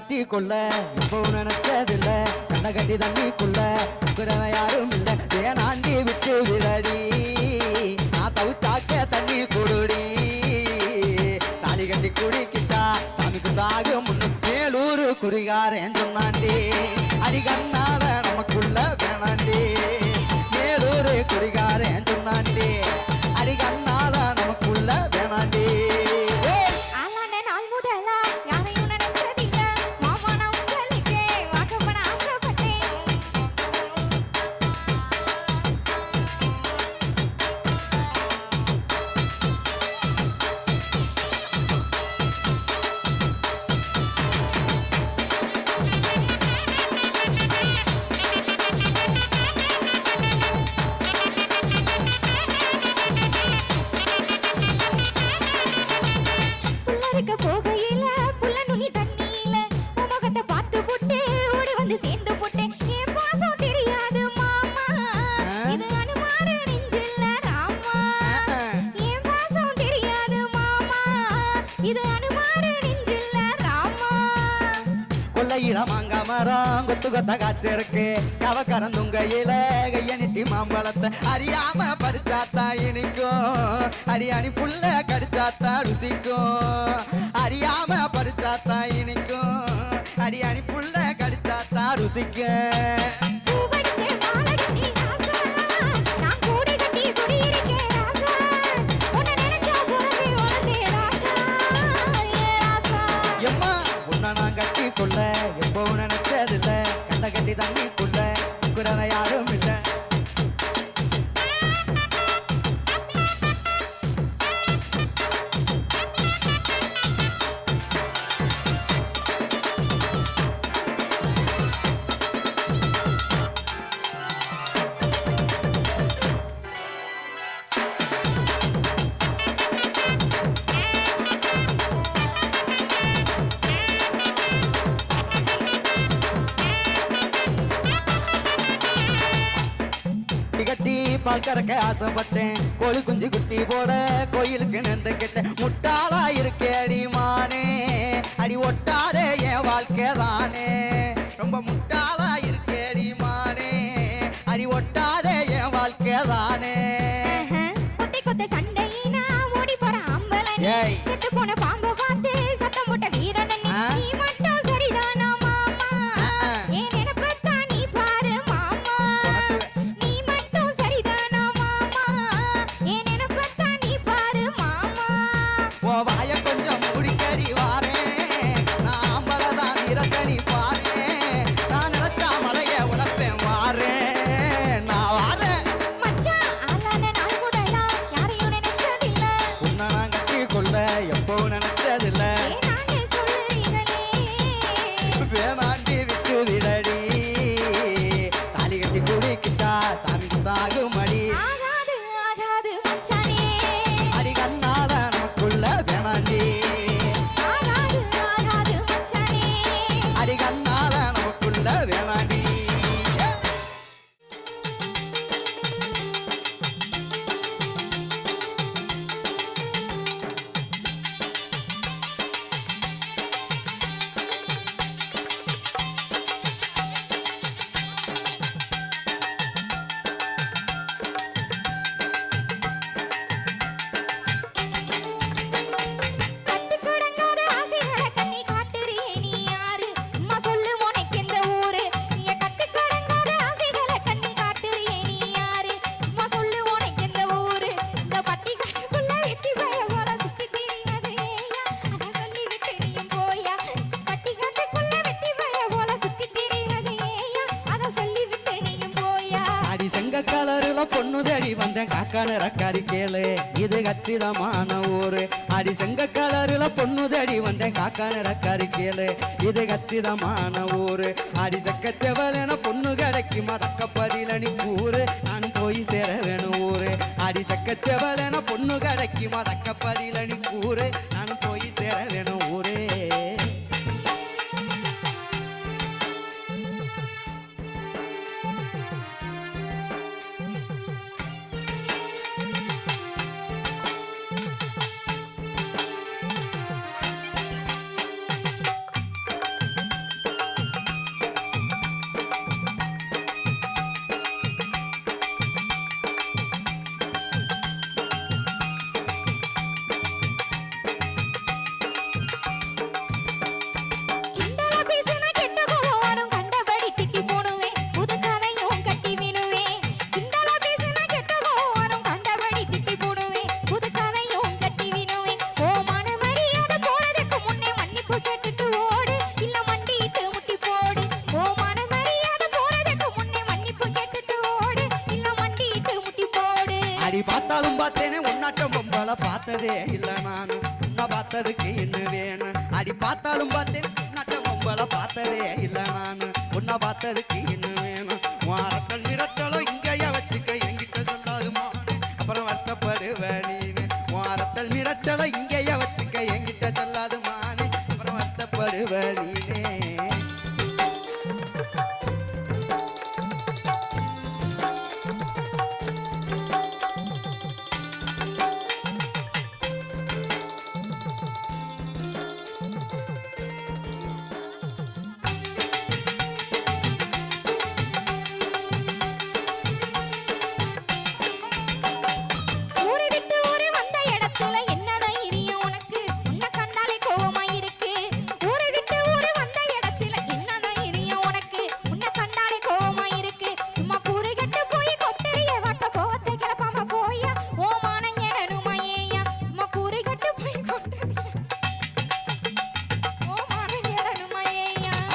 கட்டி கொள்ள இப்போ நினைச்சதில்ல. கண்ணை கட்டி தண்ணிக்குள்ள. குறவ யாரும் இல்லை. ஏனாண்டி விட்டு விழடி நான் தவிச்சாக்க தண்ணி குடுடி. தாலி கட்டி குடிக்கிட்டா சாமிக்கு தாக முன்னு மேலூரு குறிகாரேன் சொன்னாண்டி அடிகண்ணால நமக்குள்ள புள்ளருக்க போகையில புள்ள நுனி தண்ணியில முகத்தை பார்த்து புட்டு ஓடி வந்து சேர்ந்து என் பாசம் தெரியாது மாமா. இது அனுமான நெஞ்சில்ல ராமா. என் பாசம் தெரியாது மாமா. இது அனுமான நெஞ்சில்ல ராமா. கொல்லையில கொத்து கொத்த காத்திருக்கு. கவ கறந்துங்கையில கையணிட்டி மாம்பழத்தை அறியாம பறிச்சாத்தா இனிக்கும். அடியாணி புள்ள கடிச்சாத்தா ருசிக்கும். அறியாம பறிச்சாத்தா இனிக்கும். அடியாணி புள்ள கடிச்சாத்தா ருசிக்கும். கொள்ள தண்ணிக்குள்ள குரணையால் பால் கறக்க ஆசைப்பட்டேன் கோழி குஞ்சு குட்டி போட கோயிலுக்கு நின்று கிட்ட முட்டாளா இருக்கே அடி மானே அடி ஒட்டாதே என் வாழ்க்கை தானே ரொம்ப முட்டாளா இருக்கே அடி மானே அடி ஒட்டாதே என் வாழ்க்கை தானே கொத்தை கொத்தை சண்டையினா ஓடி போற ஆம்பளை நீ. ஏய். செத்து போன பாம்பை பார்த்து ஆம்பளதான் வீரக்கணி வந்தேன் காக்கான ரக்காரி கேளு. இது கச்சிதமான ஊரு. அடி செங்க கலருல பொண்ணு தேடி வந்தேன். காக்கான ரக்காரி கேளு. இது கச்சிதமான ஊரு. அடி செக்கச்செவலென பொண்ணு கிடைக்குமா? தக்கப்பதில நீ கூறு. நான் போய் சேர வேணும் ஊரு. அடி செக்கச்செவலென பொண்ணு கிடைக்குமா? தக்கப்பதில நீ கூறு. நான் போய் சேர வேணும் ஊரே. உன்னை பார்த்ததுக்கு என்ன வேணும்? அடி பார்த்தாலும் பார்த்தேன் நட்ட பொம்பளை பார்த்ததே இல்லை நான். உன்னை பார்த்ததுக்கு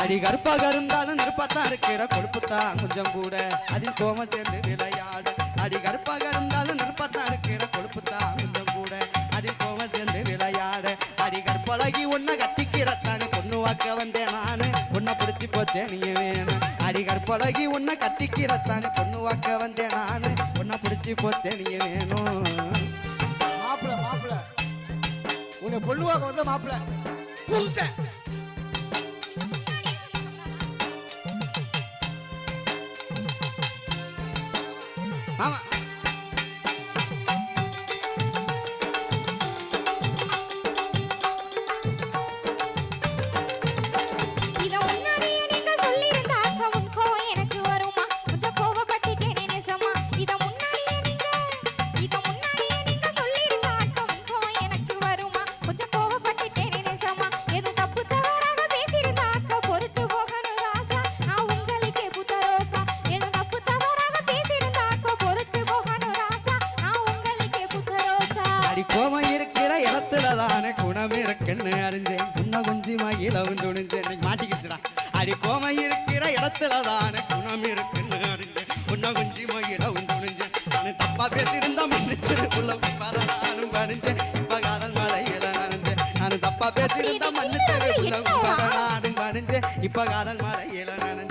அடி கருப்பாக இருந்தாலும் நெருப்பாத்தான் இருக்கிற கொழுப்புத்தான் கொஞ்சம் கூட. அதில் கோம சேர்ந்து விளையாடு. அடி கருப்பாக இருந்தாலும் நெருப்பாத்தான் இருக்கிற கொழுப்புத்தான் கொஞ்சம் கூட. அதில் கோம சேர்ந்து விளையாடு. அடி கற்பழகி உன்னை கத்திக்கிறத்தானே பொண்ணு வாக்க வந்தேன் நானு. பொண்ணை பிடிச்சி போச்சே நீ வேணும் அடி கற்பழகி உன்னை கத்திக்கிறத்தானே பொண்ணு வாக்க வந்தேன் நானு. பொண்ணை பிடிச்சி போச்சே நீ வேணும் மாப்பிள மாப்பிள. உன்னை பொண்ணுவாக்க வந்த மாப்பிள. புருஷன். Vamos. கோபம் இருக்கிற இடத்துல தானே குணம் இருக்குன்னு அறிஞ்சேன். குன்ன கொஞ்சி மகிழவும் துணிஞ்சேன். மாட்டிக்கிச்சுடா. அடி கோபம் இருக்கிற இடத்துல தானே குணம் இருக்குன்னு அறிஞ்சேன். குன்ன கொஞ்சி மகிழவும் துணிஞ்சேன். நான் தப்பா பேசியிருந்தா மன்னிச்சு உள்ள நானும் பணிஞ்சேன். இப்ப காதல் மலையில நனைஞ்சேன். நான் தப்பா பேசியிருந்தா மன்னிச்சு உள்ள நானும் பணிஞ்சேன். இப்ப காதல் மலையில நனைஞ்சேன்.